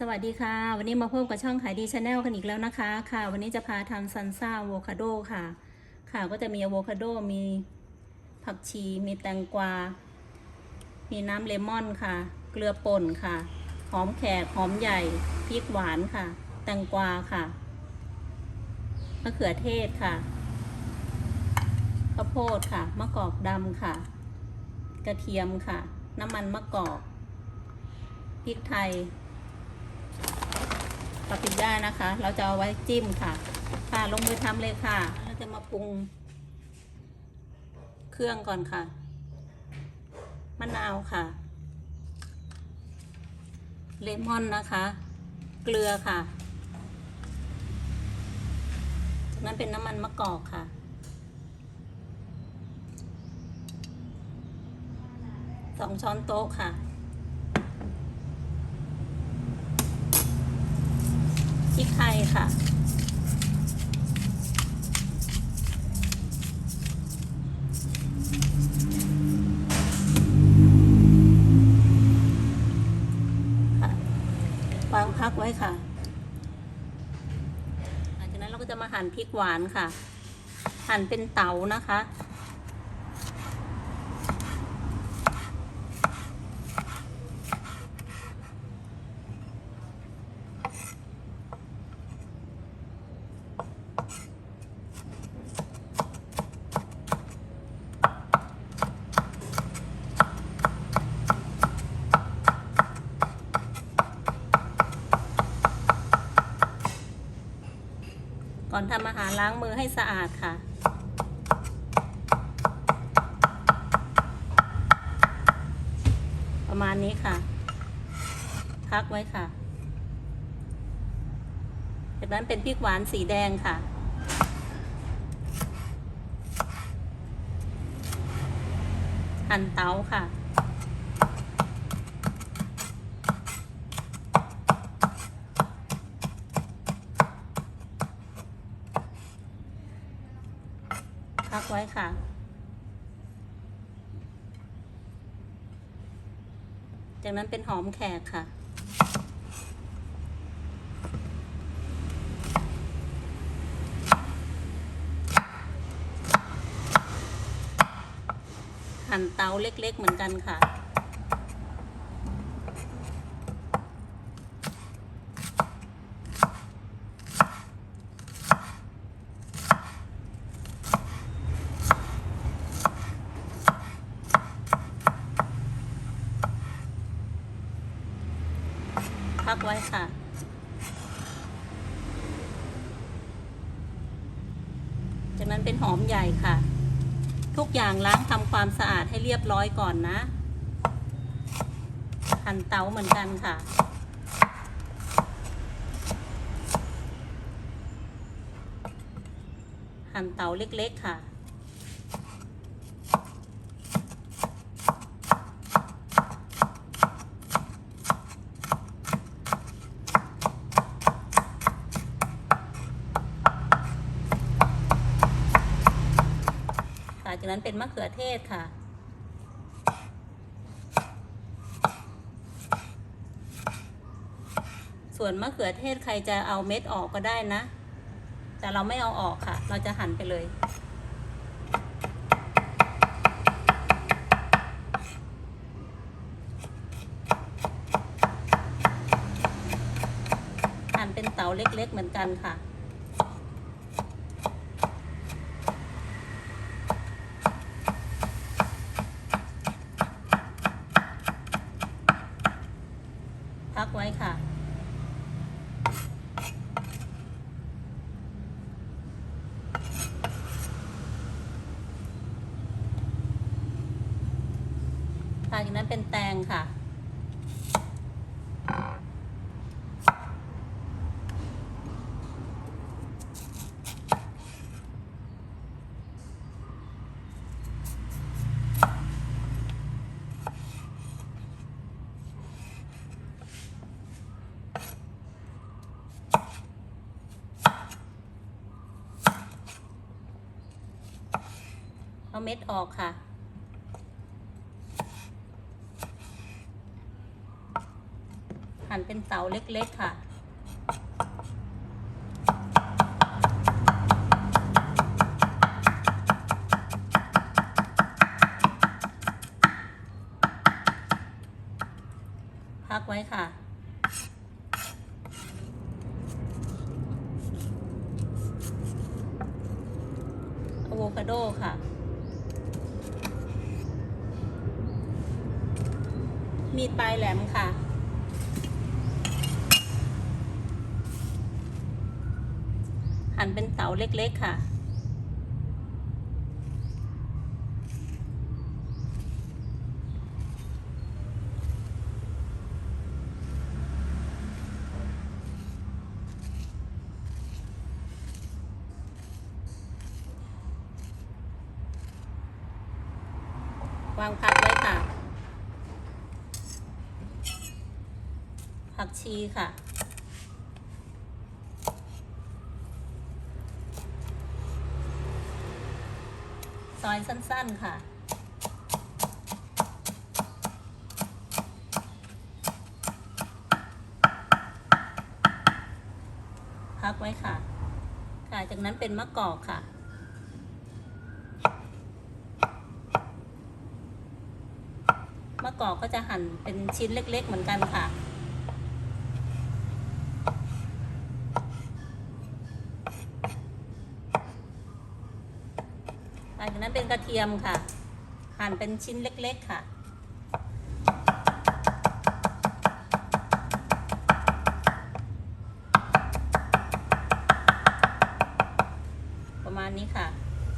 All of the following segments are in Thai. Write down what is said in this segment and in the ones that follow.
สวัสดีค่ะ วันนี้มาพบกับช่องขายดีชาแนลกันอีกแล้วนะคะ ค่ะ วันนี้จะพาทำซันซ่าอะโวคาโดค่ะ ค่ะก็จะมีอะโวคาโดมีผักชี มีแตงกวา มีน้ำเลมอนค่ะ เกลือป่นค่ะ หอมแขกหอมใหญ่พริกหวานค่ะ แตงกวาค่ะมะเขือเทศค่ะข้าวโพดค่ะมะกอกดำค่ะ กระเทียมค่ะ น้ำมันมะกอกพริกไทย ปาปริก้านะคะ เราจะเอาไว้จิ้มค่ะ ค่ะลงมือทำเลยค่ะ เราจะมาปรุง เครื่องก่อนค่ะ มะนาวค่ะ เลมอนนะคะ เกลือค่ะจากนั้นเป็นน้ำมันมะกอกค่ะสองช้อนโต๊ะค่ะ พริก ไทยค่ะค่ะวางพักไว้ค่ะ หลังจากนั้นเราก็จะมาหั่นพริกหวานค่ะ หั่นเป็นเต๋านะคะ อนทำอาหารล้างมือให้สะอาดค่ะ ประมาณนี้ค่ะพักไว้ค่ะจากนั้นเป็นพริกหวานสีแดงค่ะหั่นเตาค่ะ ไว้ค่ะ จากนั้นเป็นหอมแขกค่ะ หั่นเตาเล็กๆเหมือนกันค่ะ ไว้ค่ะ จากนั้นเป็นหอมใหญ่ค่ะ ทุกอย่างล้างทำความสะอาดให้เรียบร้อยก่อนนะ หั่นเตาเหมือนกันค่ะหั่นเตาเล็กๆค่ะ ค่ะจาก นั้นเป็นมะเขือเทศค่ะ ส่วนมะเขือเทศใครจะเอาเม็ดออกก็ได้นะ แต่เราไม่เอาออกค่ะ เราจะหั่นไปเลยหั่นเป็นเต๋าเล็กๆเหมือนกันค่ะ พักไว้ค่ะ ค่ะจากนั้นเป็นแตงค่ะ เอาเม็ดออกค่ะ ห หั่น เป็นเตาเล็กๆค่ะ พักไว้ค่ะอะโวคาโดค่ะมีดปลายแหลมค่ะ หั่นเป็นเต๋าเล็กๆค่ะวางพักไว้ค่ะ ผักชีค่ะ ซอยสั้น ๆ ค่ะ พักไว้ค่ะ ค่ะ จากนั้นเป็นมะกอกค่ะมะกอกก็จะหั่นเป็นชิ้นเล็ก ๆ เหมือนกันค่ะ ลังจากนั้นเป็นกระเทียมค่ะ หั่นเป็นชิ้นเล็กๆค่ะ ประมาณนี้ค่ะ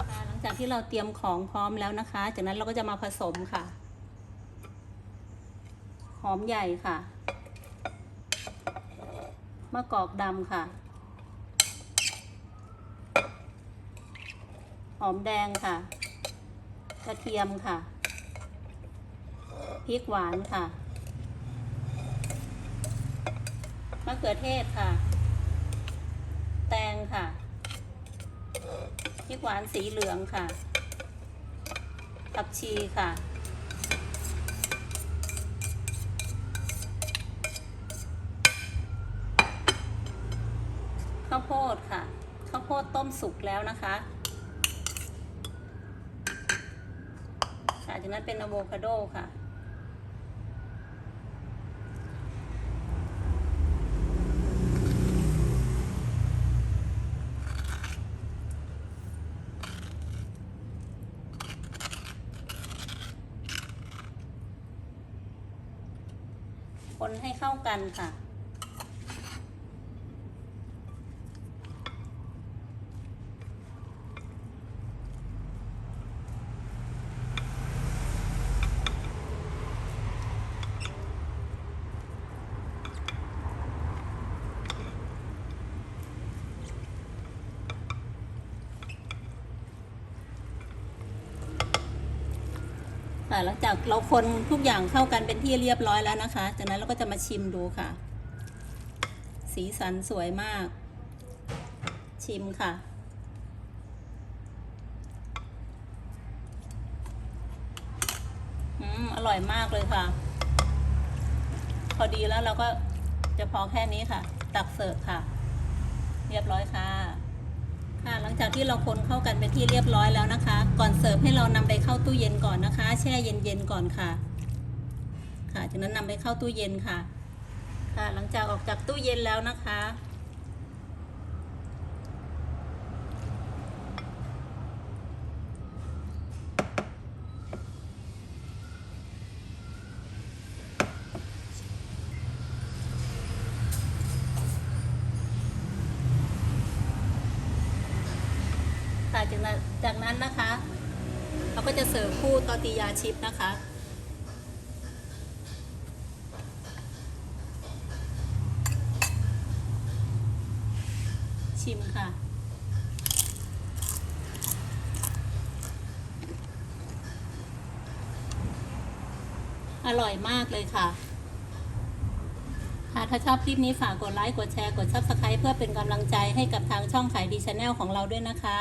ค่ะ หลังจากที่เราเตรียมของพร้อมแล้วนะคะ จากนั้นเราก็จะมาผสมค่ะ หอมใหญ่ค่ะ มะกอกดำค่ะ หอมแดงค่ะ กระเทียมค่ะพริกหวานค่ะมะเขือเทศค่ะ แตงค่ะพริกหวานสีเหลืองค่ะผักชีค่ะข้าวโพดค่ะข้าวโพดต้มสุกแล้วนะคะค่ะ จากนั้นเป็นอะโวคาโดค่ะ คนให้เข้ากันค่ะ ค่ะ หลังจากเราคนทุกอย่างเข้ากันเป็นที่เรียบร้อยแล้วนะคะ จากนั้นเราก็จะมาชิมดูค่ะ สีสันสวยมาก ชิมค่ะ อืม อร่อยมากเลยค่ะ พอดีแล้วเราก็จะพอแค่นี้ค่ะ ตักเสิร์ฟค่ะ เรียบร้อยค่ะ ค่ะ หลังจากที่เราคนเข้ากันเป็นที่เรียบร้อยแล้วนะคะ ก่อนเสิร์ฟให้เรานำไปเข้าตู้เย็นก่อนนะคะ แช่เย็นๆก่อนค่ะ ค่ะ จากนั้นนำไปเข้าตู้เย็นค่ะ ค่ะ หลังจากออกจากตู้เย็นแล้วนะคะ จากนั้นนะคะ เราก็จะเสิร์ฟคู่ตอติยาชิพนะคะ ชิมค่ะอร่อยมากเลยค่ะค่ะถ้าชอบคลิปนี้ฝากกดไลค์ กดแชร์ กด Subscribe เพื่อเป็นกำลังใจให้กับทางช่องขายดีชาแนลของเราด้วยนะคะ